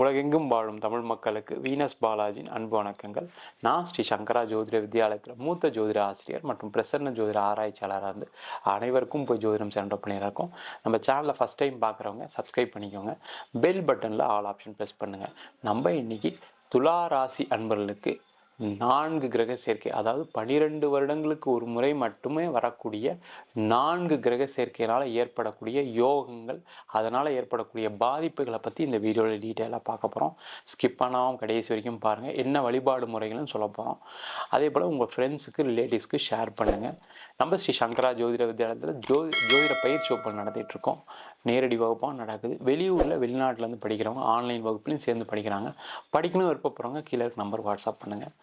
உலகெங்கும் வாழும் தமிழ் மக்களுக்கு வீனஸ் பாலாஜியின் அன்பு வணக்கங்கள். நான் ஸ்ரீ சங்கரா ஜோதிட வித்யாலயத்தில் மூத்த ஜோதிட ஆசிரியர் மற்றும் பிரசன்ன ஜோதிட ஆராய்ச்சியாளராக இருந்து அனைவருக்கும் போய் ஜோதிடம் சென்ற பண்ணியிருக்கோம் நம்ம சேனலில் ஃபஸ்ட் டைம் பார்க்குறவங்க சப்ஸ்கிரைப் பண்ணிக்கோங்க. பெல் பட்டனில் ஆல் ஆப்ஷன் ப்ரெஸ் பண்ணுங்கள் நம்ம இன்னைக்கு துலா ராசி அன்பர்களுக்கு நான்கு கிரக சேர்க்கை அதாவது பனிரெண்டு வருடங்களுக்கு ஒரு முறை மட்டுமே வரக்கூடிய நான்கு கிரக சேர்க்கையினால் ஏற்படக்கூடிய யோகங்கள் அதனால் ஏற்படக்கூடிய பாதிப்புகளை பற்றி இந்த வீடியோவில் டீட்டெயிலாக பார்க்க போகிறோம் ஸ்கிப் பண்ணாமல் கடைசி வரைக்கும் பாருங்கள் என்ன வழிபாடு முறைகளும் சொல்ல போகிறோம் அதே போல் உங்கள் ஃப்ரெண்ட்ஸுக்கு ரிலேட்டிவ்ஸ்க்கு ஷேர் பண்ணுங்கள் நம்ம ஸ்ரீ சங்கரா ஜோதிட வித்யாலயத்தில் ஜோதி ஜோதிட பயிற்சி வகுப்பு நடத்திட்டு இருக்கோம் நேரடி வகுப்பாக நடக்குது. வெளியூரில் வெளிநாட்டிலேருந்து படிக்கிறவங்க ஆன்லைன் வகுப்புலையும் சேர்ந்து படிக்கிறாங்க. படிக்கணும் விருப்பப்படுறவங்க கீழே இருக்க நம்பர் வாட்ஸ்அப் பண்ணுங்கள்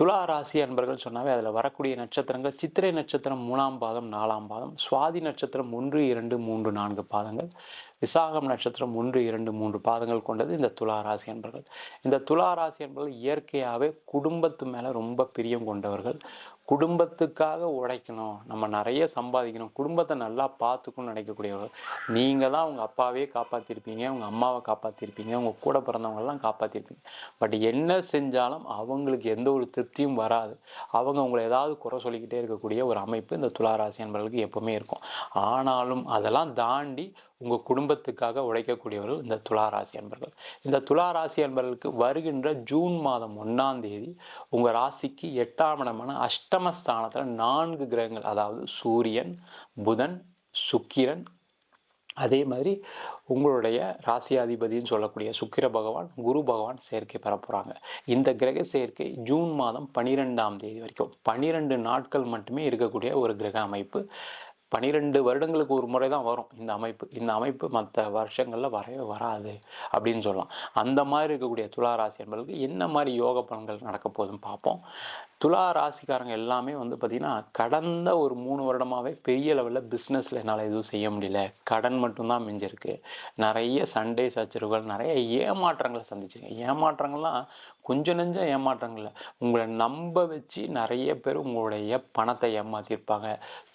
துலா ராசி அன்பர்கள் சொன்னாவே அதில் வரக்கூடிய நட்சத்திரங்கள் சித்திரை நட்சத்திரம் மூணாம் பாதம் நாலாம் பாதம் சுவாதி நட்சத்திரம் ஒன்று இரண்டு மூன்று நான்கு பாதங்கள். விசாகம் நட்சத்திரம் ஒன்று இரண்டு மூன்று பாதங்கள் கொண்டது இந்த துலா ராசி அன்பர்கள். இந்த துலா ராசி அன்பர்கள் இயற்கையாகவே குடும்பத்து மேலே ரொம்ப பிரியம் கொண்டவர்கள். குடும்பத்துக்காக உழைக்கணும் நம்ம நிறைய சம்பாதிக்கணும் குடும்பத்தை நல்லா பார்த்துக்கணும்னு நினைக்கக்கூடியவர்கள். நீங்கள் தான் உங்கள் அப்பாவே காப்பாற்றிருப்பீங்க உங்கள் அம்மாவை காப்பாற்றிருப்பீங்க உங்கள் கூட பிறந்தவங்கெல்லாம் காப்பாற்றிருப்பீங்க பட் என்ன செஞ்சாலும் அவங்களுக்கு எந்த ஒரு திருப்தியும் வராது. அவங்க உங்களை ஏதாவது குறை சொல்லிக்கிட்டே இருக்கக்கூடிய ஒரு அமைப்பு இந்த துளாராசி என்பவர்களுக்கு எப்போவுமே இருக்கும். ஆனாலும் அதெல்லாம் தாண்டி உங்கள் குடும்பத்துக்காக உழைக்கக்கூடியவர்கள் இந்த துளாராசி அன்பர்கள். இந்த துளாராசி அன்பர்களுக்கு வருகின்ற ஜூன் மாதம் ஒன்றாம் தேதி உங்கள் ராசிக்கு எட்டாம் இடமான அஷ்டமஸ்தானத்தில் நான்கு கிரகங்கள் அதாவது சூரியன் புதன் சுக்கிரன் அதே மாதிரி உங்களுடைய ராசியாதிபதினு சொல்லக்கூடிய சுக்கிர பகவான் குரு பகவான் சேர்க்கை பெற போகிறாங்க இந்த கிரக சேர்க்கை ஜூன் மாதம் பனிரெண்டாம் தேதி வரைக்கும். பனிரெண்டு நாட்கள் மட்டுமே இருக்கக்கூடிய ஒரு கிரக அமைப்பு. பனிரெண்டு வருடங்களுக்கு ஒரு முறை தான் வரும். இந்த அமைப்பு இந்த அமைப்பு மற்ற வருஷங்களில் வரவே வராது அப்படின்னு சொல்லலாம். அந்த மாதிரி இருக்கக்கூடிய துளாராசி என்பதற்கு என்ன மாதிரி யோக பலன்கள் நடக்க போகுதுன்னு பார்ப்போம். துலா ராசிக்காரங்க எல்லாமே வந்து பார்த்திங்கன்னா கடந்த ஒரு மூணு வருடமாகவே பெரிய லெவலில் பிஸ்னஸில் என்னால் எதுவும் செய்ய முடியல. கடன் மட்டும்தான் மிஞ்சிருக்கு. நிறைய சண்டே சச்சரவுகள் நிறைய ஏமாற்றங்களை சந்திச்சிருக்கேன். ஏமாற்றங்கள்லாம் கொஞ்சம் நெஞ்சம் ஏமாற்றங்கள் உங்களை நம்ப வச்சு நிறைய பேர் உங்களுடைய பணத்தை ஏமாற்றிருப்பாங்க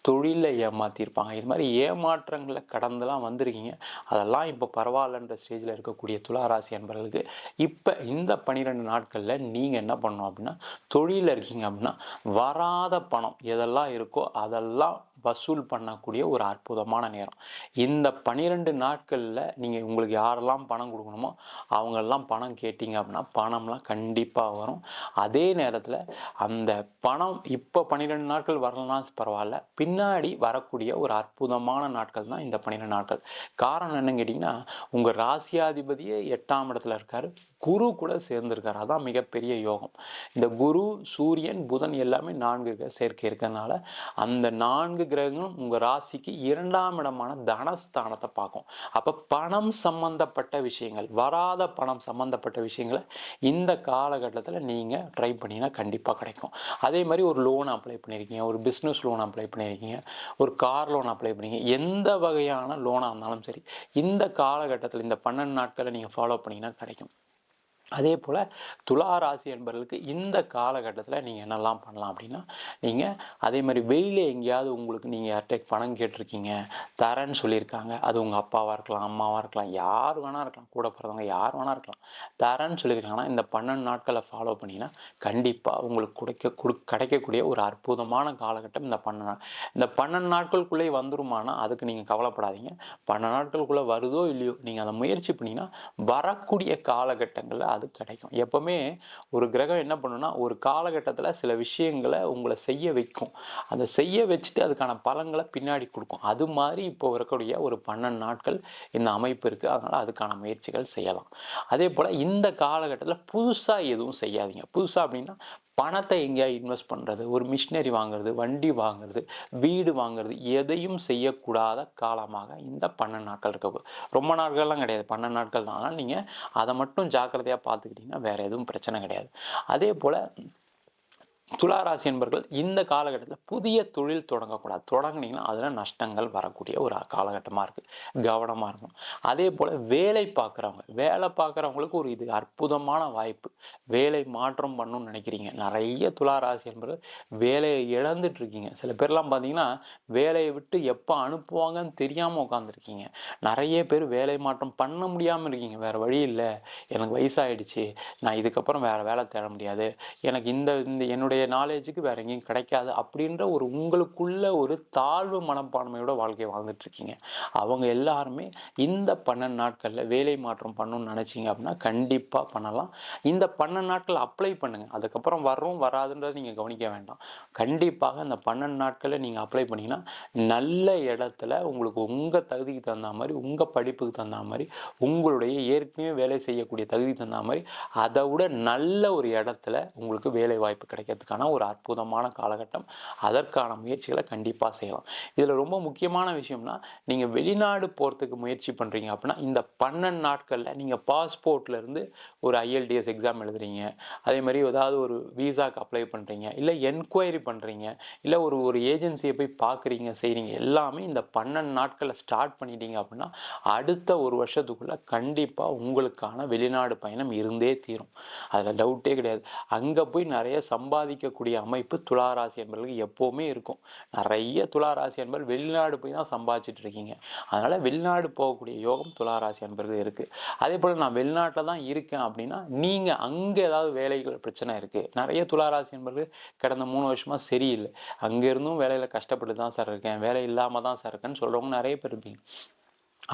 தொழிலை ஏமாற்றிருப்பாங்க இது மாதிரி ஏமாற்றங்களை கடந்துலாம் வந்திருக்கீங்க. அதெல்லாம் இப்போ பரவாயில்லன்ற ஸ்டேஜில் இருக்கக்கூடிய துளாராசி அன்பர்களுக்கு இப்போ இந்த பன்னிரெண்டு நாட்களில் நீங்கள் என்ன பண்ணணும் அப்படின்னா தொழிலில் இருக்கீங்க அப்படின்னா வராத பணம் எதெல்லாம் இருக்கோ அதெல்லாம் வசூல் பண்ணக்கூடிய ஒரு அற்புதமான நேரம். இந்த பன்னிரெண்டு நாட்களில் நீங்கள் உங்களுக்கு யாரெல்லாம் பணம் கொடுக்கணுமோ அவங்கெல்லாம் பணம் கேட்டிங்க அப்படின்னா பணம்லாம் கண்டிப்பாக வரும். அதே நேரத்தில் அந்த பணம் இப்போ பன்னிரெண்டு நாட்கள் வரலனா பரவாயில்ல. பின்னாடி வரக்கூடிய ஒரு அற்புதமான நாட்கள் தான் இந்த பன்னிரெண்டு நாட்கள். காரணம் என்னன்னு கேட்டிங்கன்னா உங்கள் ராசியாதிபதியே எட்டாம் இடத்துல இருக்கார். குரு கூட சேர்ந்துருக்கார். அதான் மிகப்பெரிய யோகம். இந்த குரு சூரியன் புதன் எல்லாமே நான்கு சேர்க்கை இருக்கிறதுனால அந்த நான்கு கிரகங்களும் உங்கள் ராசிக்கு இரண்டாம் இடமான தனஸ்தானத்தை பார்க்கும். அப்போ பணம் சம்பந்தப்பட்ட விஷயங்கள் வராத பணம் சம்பந்தப்பட்ட விஷயங்களை இந்த காலகட்டத்தில் நீங்கள் ட்ரை பண்ணிங்கன்னா கண்டிப்பாக கிடைக்கும். அதே மாதிரி ஒரு லோன் அப்ளை பண்ணியிருக்கீங்க ஒரு பிஸ்னஸ் லோன் அப்ளை பண்ணியிருக்கீங்க ஒரு கார் லோன் அப்ளை பண்ணியிருக்கீங்க எந்த வகையான லோனாக இருந்தாலும் சரி இந்த காலகட்டத்தில் இந்த பன்னெண்டு நாட்களை நீங்கள் ஃபாலோ பண்ணிங்கன்னா கிடைக்கும். அதே போல் துலா ராசி என்பவர்களுக்கு இந்த காலகட்டத்தில் நீங்கள் என்னெல்லாம் பண்ணலாம் அப்படின்னா நீங்கள் அதே மாதிரி வெளியில் எங்கேயாவது உங்களுக்கு நீங்கள் யார்கிட்ட பணம் கேட்டிருக்கீங்க தரேன்னு சொல்லியிருக்காங்க அது உங்கள் அப்பாவாக இருக்கலாம் அம்மாவாக இருக்கலாம் யார் வேணா இருக்கலாம் கூட பிறந்தவங்க யார் வேணா இருக்கலாம் தரேன்னு சொல்லியிருக்காங்கன்னா இந்த பன்னெண்டு நாட்களை ஃபாலோ பண்ணிங்கன்னா கண்டிப்பாக உங்களுக்கு கிடைக்க கொடு கிடைக்கக்கூடிய ஒரு அற்புதமான காலகட்டம் இந்த பன்னெண்டு நாள். இந்த பன்னெண்டு நாட்களுக்குள்ளே வந்துருமானா அதுக்கு நீங்கள் கவலைப்படாதீங்க. பன்னெண்டு நாட்களுக்குள்ளே வருதோ இல்லையோ நீங்கள் அதை முயற்சி பண்ணிங்கன்னா வரக்கூடிய காலகட்டங்களில் அது கிடைக்கும். எப்போவுமே ஒரு கிரகம் என்ன பண்ணுன்னா ஒரு காலகட்டத்தில் சில விஷயங்களை உங்களை செய்ய வைக்கும். அதை செய்ய வச்சுட்டு அதுக்கான பலங்களை பின்னாடி கொடுக்கும். அது மாதிரி இப்போ இருக்கக்கூடிய ஒரு பன்னெண்டு நாட்கள் இந்த அமைப்பு இருக்குது அதனால் அதுக்கான முயற்சிகள் செய்யலாம். அதே போல் இந்த காலகட்டத்தில் புதுசாக எதுவும் செய்யாதீங்க. புதுசாக அப்படின்னா பணத்தை எங்கேயா இன்வெஸ்ட் பண்ணுறது ஒரு மிஷினரி வாங்குறது வண்டி வாங்குறது வீடு வாங்குறது எதையும் செய்யக்கூடாத காலமாக இந்த பன்னெண்டு நாட்கள் இருக்க ரொம்ப நாட்கள்லாம் கிடையாது. பன்னெண்டு நாட்கள் தான். ஆனால் நீங்கள் அதை மட்டும் ஜாக்கிரதையாக பார்த்துக்கிட்டிங்கன்னா வேறு எதுவும் பிரச்சனை கிடையாது. அதே போல் துளாராசி என்பர்கள் இந்த காலகட்டத்தில் புதிய தொழில் தொடங்கக்கூடாது. தொடங்குனீங்கன்னா அதில் நஷ்டங்கள் வரக்கூடிய ஒரு காலகட்டமாக இருக்குது கவனமாக இருக்கும் அதே போல் வேலை பார்க்குறவங்க வேலை பார்க்குறவங்களுக்கு ஒரு இது அற்புதமான வாய்ப்பு. வேலை மாற்றம் பண்ணணும்னு நினைக்கிறீங்க. நிறைய துளாராசி என்பர்கள் வேலையை இழந்துட்டுருக்கீங்க சில பேர்லாம் பார்த்தீங்கன்னா வேலையை விட்டு எப்போ அனுப்புவாங்கன்னு தெரியாமல் உட்காந்துருக்கீங்க நிறைய பேர் வேலை மாற்றம் பண்ண முடியாமல் இருக்கீங்க. வேறு வழி இல்லை. எனக்கு வயசாகிடுச்சு நான் இதுக்கப்புறம் வேறு வேலை தேட முடியாது. எனக்கு இந்த இந்த என்னுடைய நாலேஜுக்கு வேற எங்கேயும் கிடைக்காது அப்படின்ற ஒரு உங்களுக்குள்ள ஒரு தாழ்வு மனப்பான்மையோட வாழ்க்கையை வாழ்ந்துட்டு இருக்கீங்க. அவங்க எல்லாருமே இந்த பன்னெண்டு நாட்களில் வேலை மாற்றம் பண்ணணும்னு நினச்சிங்க அப்படின்னா கண்டிப்பாக பண்ணலாம். இந்த பன்னெண்டு நாட்கள் அப்ளை பண்ணுங்கள் அதுக்கப்புறம் வரும் வராதுன்றதை நீங்கள் கவனிக்க வேண்டாம். கண்டிப்பாக இந்த பன்னெண்டு நாட்களில் நீங்கள் அப்ளை பண்ணிங்கன்னா நல்ல இடத்துல உங்களுக்கு உங்கள் தகுதிக்கு தகுந்த மாதிரி உங்கள் படிப்புக்கு தகுந்த மாதிரி உங்களுடைய ஏற்கனவே வேலை செய்யக்கூடிய தகுதிக்கு தகுந்த மாதிரி அதை விட நல்ல ஒரு இடத்துல உங்களுக்கு வேலை வாய்ப்பு கிடைக்கிறதுக்கான ஒரு அற்புதமான காலகட்டம். அதற்கான முயற்சிகளை கண்டிப்பாக செய்யலாம். இதில் ரொம்ப முக்கியமான விஷயம்னா நீங்கள் வெளிநாடு போகிறதுக்கு முயற்சி பண்ணுறீங்க அப்படின்னா இந்த பன்னெண்டு நாட்களில் நீங்கள் பாஸ்போர்ட்லேருந்து ஒரு ஐஎல்டிஎஸ் எக்ஸாம் எழுதுறீங்க. அதே மாதிரி ஏதாவது ஒரு விசாக்கு அப்ளை பண்ணுறீங்க இல்லை என்கொயரி பண்ணுறீங்க இல்லை ஒரு ஒரு ஏஜென்சியை போய் பார்க்குறீங்க செய்கிறீங்க எல்லாமே இந்த பன்னெண்டு நாட்களில் ஸ்டார்ட் பண்ணிட்டீங்க அப்படின்னா அடுத்த ஒரு வருஷத்துக்குள்ளே கண்டிப்பாக உங்களுக்கான வெளிநாடு பயணம் இருந்தே தீரும். அதில் டவுட்டே கிடையாது. அங்கே போய் நிறைய சம்பாதிக்கக்கூடிய அமைப்பு துளாராசி என்பவர்களுக்கு எப்போவுமே இருக்கும். நிறைய துளாராசி என்பவர் வெளிநாடு போய் தான் சம்பாதிச்சிட்டு இருக்கீங்க. அதனால் வெளிநாடு போகக்கூடிய யோகம் துளாராசி என்பது இருக்குது அதே போல் நான் வெளிநாட்டில் தான் இருக்கேன் அப்படின்னா நீங்கள் அங்கே ஏதாவது வேலைகள் பிரச்சனை இருக்குது நிறைய துளாராசி என்பவர்கள் கடந்த மூணு வருஷமாக சரியில்லை. அங்கேருந்தும் வேலையில் கஷ்டப்பட்டு தான் சார் இருக்கேன். வேலை இல்லாமல் தான் சார் இருக்கேன்னு சொல்கிறவங்க நிறைய பேர் இருப்பீங்க.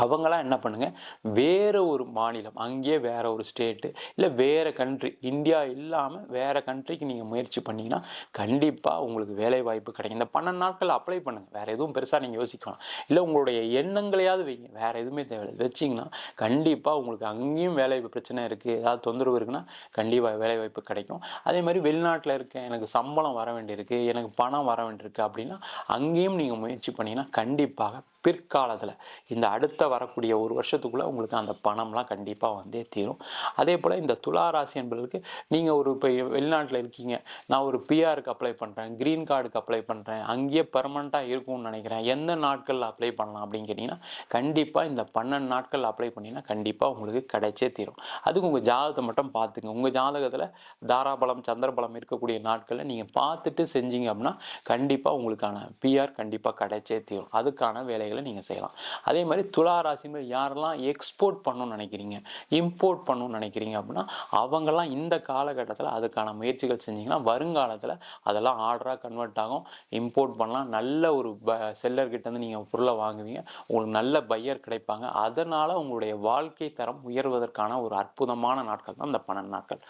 அவங்களாம் என்ன பண்ணுங்கள் வேறு ஒரு மாநிலம் அங்கேயே வேறு ஒரு ஸ்டேட்டு இல்லை வேறு கண்ட்ரி இந்தியா இல்லாமல் வேறு கண்ட்ரிக்கு நீங்கள் முயற்சி பண்ணிங்கன்னா கண்டிப்பாக உங்களுக்கு வேலை வாய்ப்பு கிடைக்கும். இந்த பன்னெண்டு நாட்கள் அப்ளை பண்ணுங்கள் வேறு எதுவும் பெருசாக நீங்கள் யோசிக்கலாம் இல்லை உங்களுடைய எண்ணங்களையாவது வைங்க. வேறு எதுவுமே தேவையில்லை. வச்சிங்கன்னா கண்டிப்பாக உங்களுக்கு அங்கேயும் வேலை பிரச்சனை இருக்குது ஏதாவது தொந்தரவு இருக்குன்னா கண்டிப்பாக வேலை வாய்ப்பு கிடைக்கும். அதே மாதிரி வெளிநாட்டில் இருக்க எனக்கு சம்பளம் வர வேண்டியிருக்கு எனக்கு பணம் வர வேண்டியிருக்கு அப்படின்னா அங்கேயும் நீங்கள் முயற்சி பண்ணிங்கன்னா கண்டிப்பாக பிற்காலத்தில். இந்த அடுத்த வரக்கூடிய ஒரு வருஷத்துக்குள்ளே உங்களுக்கு அந்த பணம்லாம் கண்டிப்பாக வந்தே தீரும். அதே போல் இந்த துலா ராசி என்பதற்கு நீங்கள் ஒரு இப்போ வெளிநாட்டில் இருக்கீங்க. நான் ஒரு பிஆருக்கு அப்ளை பண்ணுறேன் க்ரீன் கார்டுக்கு அப்ளை பண்ணுறேன் அங்கேயே பெர்மனண்ட்டாக இருக்கும்னு நினைக்கிறேன். எந்த நாட்களில் அப்ளை பண்ணலாம் அப்படின்னு கேட்டிங்கன்னா கண்டிப்பாக இந்த பன்னெண்டு நாட்கள் அப்ளை பண்ணிங்கன்னா கண்டிப்பாக உங்களுக்கு கிடைச்சே தீரும். அதுக்கு உங்கள் ஜாதகத்தை மட்டும் பார்த்துங்க. உங்கள் ஜாதகத்தில் தாராபலம் சந்திரபலம் இருக்கக்கூடிய நாட்களில் நீங்கள் பார்த்துட்டு செஞ்சீங்க அப்படின்னா கண்டிப்பாக உங்களுக்கான பிஆர் கண்டிப்பாக கிடைச்சே தீரும். அதுக்கான வேலைகள் வேலைகளை நீங்கள் செய்யலாம். அதே மாதிரி துலா ராசி மாதிரி யாரெல்லாம் எக்ஸ்போர்ட் பண்ணணும்னு நினைக்கிறீங்க இம்போர்ட் பண்ணணும்னு நினைக்கிறீங்க அப்படின்னா அவங்கெல்லாம் இந்த காலகட்டத்தில் அதுக்கான முயற்சிகள் செஞ்சிங்கன்னா வருங்காலத்தில் அதெல்லாம் ஆர்டராக கன்வெர்ட் ஆகும். இம்போர்ட் பண்ணலாம். நல்ல ஒரு ப செல்லர்கிட்டேருந்து நீங்கள் பொருளை வாங்குவீங்க. உங்களுக்கு நல்ல பையர் கிடைப்பாங்க. அதனால் உங்களுடைய வாழ்க்கை தரம் உயர்வதற்கான ஒரு அற்புதமான நாட்கள் தான் இந்த பன்னெண்டு நாட்கள்.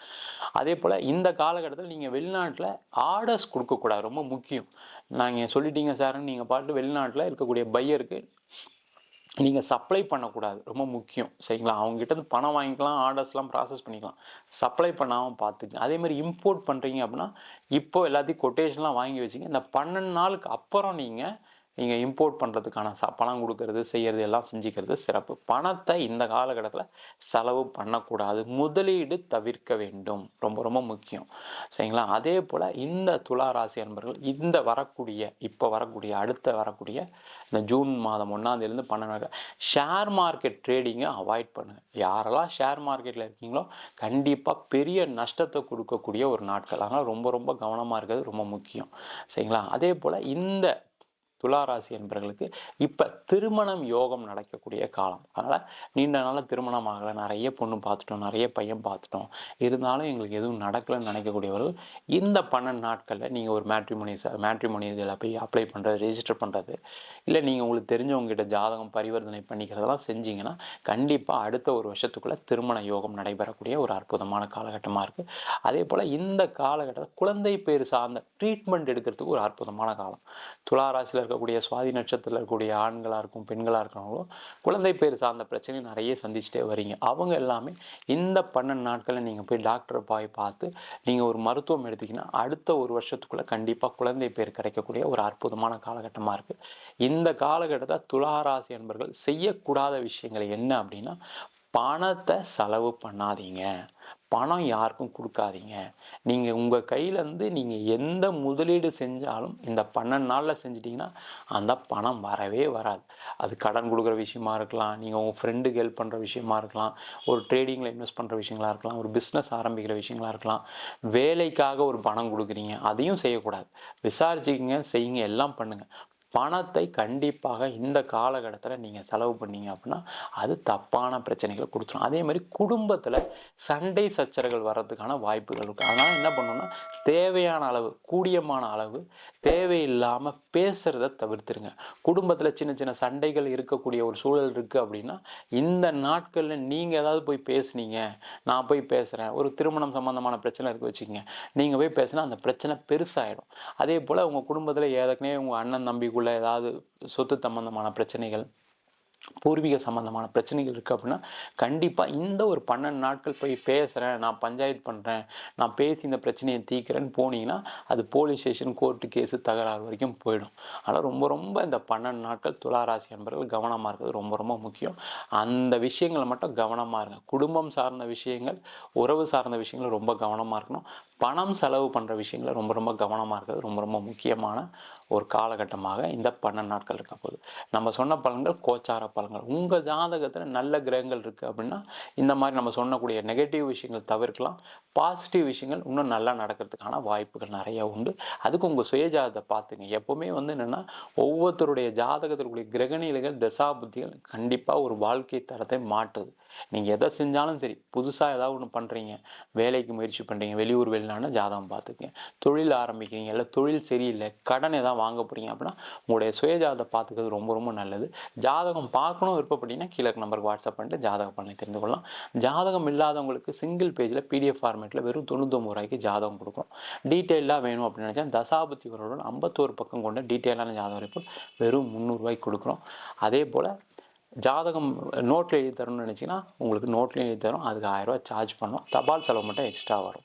அதே போல் இந்த காலகட்டத்தில் நீங்கள் வெளிநாட்டில் ஆர்டர்ஸ் கொடுக்கக்கூடாது. ரொம்ப முக்கியம். நாங்கள் சொல்லிட்டீங்க சார்னு நீங்கள் பாட்டு வெளிநாட்டில் இருக்கக்கூடிய பையருக்கு நீங்கள் சப்ளை பண்ணக்கூடாது. ரொம்ப முக்கியம். சரிங்களா? அவங்ககிட்ட இருந்து பணம் வாங்கிக்கலாம் ஆர்டர்ஸ்லாம் ப்ராசஸ் பண்ணிக்கலாம். சப்ளை பண்ணாமல் பார்த்துக்கங்க அதே மாதிரி இம்போர்ட் பண்ணுறீங்க அப்படின்னா இப்போ எல்லாத்தையும் கொட்டேஷன்லாம் வாங்கி வச்சுங்க. இந்த பன்னெண்டு நாளுக்கு அப்புறம் நீங்கள் நீங்கள் இம்போர்ட் பண்ணுறதுக்கான ச பணம் கொடுக்கறது செய்கிறது எல்லாம் செஞ்சுக்கிறது சிறப்பு. பணத்தை இந்த காலகட்டத்தில் செலவு பண்ணக்கூடாது. முதலீடு தவிர்க்க வேண்டும். ரொம்ப ரொம்ப முக்கியம். சரிங்களா? அதே போல் இந்த துளாராசி அன்பர்கள் இந்த வரக்கூடிய இப்போ வரக்கூடிய அடுத்த வரக்கூடிய இந்த ஜூன் மாதம் ஒன்றாந்தேதிலேருந்து பன்னெண்டு ஷேர் மார்க்கெட் ட்ரேடிங்கை அவாய்ட் பண்ணுங்கள் யாரெல்லாம் ஷேர் மார்க்கெட்டில் இருக்கீங்களோ கண்டிப்பாக பெரிய நஷ்டத்தை கொடுக்கக்கூடிய ஒரு நாட்கள். அதனால் ரொம்ப ரொம்ப கவனமாக இருக்கிறது ரொம்ப முக்கியம். சரிங்களா? அதே போல் இந்த துளாராசி என்பவர்களுக்கு இப்போ திருமணம் யோகம் நடக்கக்கூடிய காலம். அதனால் நீண்ட நாளாக திருமணம் ஆகலை. நிறைய பொண்ணு பார்த்துட்டோம். நிறைய பையன் பார்த்துட்டோம். இருந்தாலும் எங்களுக்கு எதுவும் நடக்கலைன்னு நினைக்கக்கூடியவர்கள் இந்த பன்னெண்டு நாட்களில் நீங்கள் ஒரு மேட்ரிமோனி மேட்ரிமோனி இதில் போய் அப்ளை பண்ணுறது ரெஜிஸ்டர் பண்ணுறது இல்லை நீங்கள் உங்களுக்கு தெரிஞ்சவங்ககிட்ட ஜாதகம் பரிவர்த்தனை பண்ணிக்கிறதெல்லாம் செஞ்சீங்கன்னா கண்டிப்பாக அடுத்த ஒரு வருஷத்துக்குள்ளே திருமண யோகம் நடைபெறக்கூடிய ஒரு அற்புதமான காலகட்டமாக இருக்குது அதே போல் இந்த காலகட்டத்தில் குழந்தை பேர் சார்ந்த ட்ரீட்மெண்ட் எடுக்கிறதுக்கு ஒரு அற்புதமான காலம். துளாராசியில் இருக்க இருக்கக்கூடிய சுவாதி நட்சத்திரத்தில் இருக்கக்கூடிய ஆண்களாக இருக்கும் பெண்களாக இருக்கிறவங்களும் குழந்தை பேர் சார்ந்த பிரச்சனை நிறைய சந்திச்சுட்டே வரீங்க. அவங்க எல்லாமே இந்த பன்னெண்டு நாட்களில் நீங்கள் போய் டாக்டரை போய் பார்த்து நீங்கள் ஒரு மருத்துவம் எடுத்தீங்கன்னா அடுத்த ஒரு வருஷத்துக்குள்ளே கண்டிப்பாக குழந்தை பேர் கிடைக்கக்கூடிய ஒரு அற்புதமான காலகட்டமாக இருக்குது இந்த காலகட்டத்தை துளாராசி அன்பர்கள் செய்யக்கூடாத விஷயங்கள் என்ன அப்படின்னா பணத்தை செலவு பண்ணாதீங்க. பணம் யாருக்கும் கொடுக்காதீங்க. நீங்கள் உங்கள் கையிலேருந்து நீங்கள் எந்த முதலீடு செஞ்சாலும் இந்த பன்னெண்டு நாளில் செஞ்சிட்டிங்கன்னா அந்த பணம் வரவே வராது. அது கடன் கொடுக்குற விஷயமா இருக்கலாம் நீங்கள் உங்கள் ஃப்ரெண்டுக்கு ஹெல்ப் பண்ணுற விஷயமா இருக்கலாம் ஒரு ட்ரேடிங்கில் இன்வெஸ்ட் பண்ணுற விஷயங்களா இருக்கலாம் ஒரு பிஸ்னஸ் ஆரம்பிக்கிற விஷயங்களா இருக்கலாம். வேலைக்காக ஒரு பணம் கொடுக்குறீங்க அதையும் செய்யக்கூடாது. விசாரிச்சுக்கிங்க செய்யுங்க எல்லாம் பண்ணுங்கள் பணத்தை கண்டிப்பாக இந்த காலகட்டத்தில் நீங்கள் செலவு பண்ணீங்க அப்படின்னா அது தப்பான பிரச்சனைகளை கொடுத்துரும். அதே மாதிரி குடும்பத்தில் சண்டை சச்சரவுகள் வர்றதுக்கான வாய்ப்புகள் இருக்குது அதனால் என்ன பண்ணணும்னா தேவையான அளவு கூடியமான அளவு தேவையில்லாமல் பேசுகிறத தவிர்த்துருங்க. குடும்பத்தில் சின்ன சின்ன சண்டைகள் இருக்கக்கூடிய ஒரு சூழல் இருக்குது அப்படின்னா இந்த நாட்களில் நீங்கள் ஏதாவது போய் பேசுனீங்க நான் போய் பேசுகிறேன் ஒரு திருமணம் சம்மந்தமான பிரச்சனை இருக்குது வச்சுக்கோங்க. நீங்கள் போய் பேசுனா அந்த பிரச்சனை பெருசாகிடும் அதே போல் உங்கள் குடும்பத்தில் ஏற்கனவே உங்கள் அண்ணன் தம்பிக்குள்ள உள்ள ஏதாவது சொத்து சம்மந்தமான பிரச்சனைகள் பூர்வீக சம்மந்தமான பிரச்சனைகள் இருக்குது அப்படின்னா கண்டிப்பாக இந்த ஒரு பன்னெண்டு நாட்கள் போய் பேசுகிறேன் நான் பஞ்சாயத்து பண்ணுறேன் நான் பேசி இந்த பிரச்சனையை தீக்கிறேன்னு போனீங்கன்னா அது போலீஸ் ஸ்டேஷன் கோர்ட்டு கேஸு தகராறு வரைக்கும் போயிடும். ஆனால் ரொம்ப ரொம்ப இந்த பன்னெண்டு நாட்கள் துளாராசி என்பவர்கள் கவனமாக இருக்கிறது ரொம்ப ரொம்ப முக்கியம். அந்த விஷயங்களை மட்டும் கவனமாக இருங்க. குடும்பம் சார்ந்த விஷயங்கள் உறவு சார்ந்த விஷயங்கள் ரொம்ப கவனமாக இருக்கணும். பணம் செலவு பண்ணுற விஷயங்களை ரொம்ப ரொம்ப கவனமாக இருக்கிறது ரொம்ப ரொம்ப முக்கியமான ஒரு காலகட்டமாக இந்த பன்னெண்டு நாட்கள் இருக்க போகுது. நம்ம சொன்ன பலன்கள் கோச்சார பலன்கள். உங்கள் ஜாதகத்தில் நல்ல கிரகங்கள் இருக்குது அப்படின்னா இந்த மாதிரி நம்ம சொன்னக்கூடிய நெகட்டிவ் விஷயங்கள் தவிர்க்கலாம். பாசிட்டிவ் விஷயங்கள் இன்னும் நல்லா நடக்கிறதுக்கான வாய்ப்புகள் நிறைய உண்டு. அதுக்கு உங்கள் சுயஜாதத்தை பார்த்துங்க. எப்போவுமே வந்து என்னென்னா ஒவ்வொருத்தருடைய ஜாதகத்திற்குரிய கிரகநிலைகள் தசாபுத்திகள் கண்டிப்பாக ஒரு வாழ்க்கை தரத்தை மாற்றுது. நீங்கள் எதை செஞ்சாலும் சரி புதுசாக ஏதாவது ஒன்று பண்ணுறீங்க வேலைக்கு முயற்சி பண்ணுறீங்க வெளியூர் வெளிநாடு ஜாதகம் பார்த்துக்கங்க. தொழில் ஆரம்பிக்கிறீங்க இல்லை தொழில் சரியில்லை கடன் எதாவது வாங்க போகிறீங்க அப்படின்னா உங்களுடைய சுயஜாதத்தை பார்த்துக்கிறது ரொம்ப ரொம்ப நல்லது. ஜாதகம் பார்க்கணும் விருப்பப்பட்டீங்கன்னா கீழே நம்பருக்கு வாட்ஸ்அப் பண்ணிட்டு ஜாதக பண்ணி தெரிந்து கொள்ளலாம் ஜாதகம் இல்லாதவங்களுக்கு சிங்கிள் பேஜில் பிடிஎஃப் ஃபார்மேட்டில் வெறும் தொண்ணூத்தொம்பது ரூபாய்க்கு ஜாதகம் கொடுக்கும் டீட்டெயிலாக வேணும் அப்படின்னு நினச்சா தசாபத்தி வரவுடன் ஐம்பத்தோரு பக்கம் கொண்ட டீட்டெயிலான ஜாதகம் ரிப்போர்ட் வெறும் முந்நூறுரூவாய்க்கு கொடுக்குறோம் அதே போல் ஜாதகம் நோட்டில் எழுதி தரணும்னு நினச்சிங்கன்னா உங்களுக்கு நோட்லேயும் எழுதி தரும். அதுக்கு ஆயிரரூவா சார்ஜ் பண்ணோம். தபால் செலவு மட்டும் எக்ஸ்ட்ரா வரும்.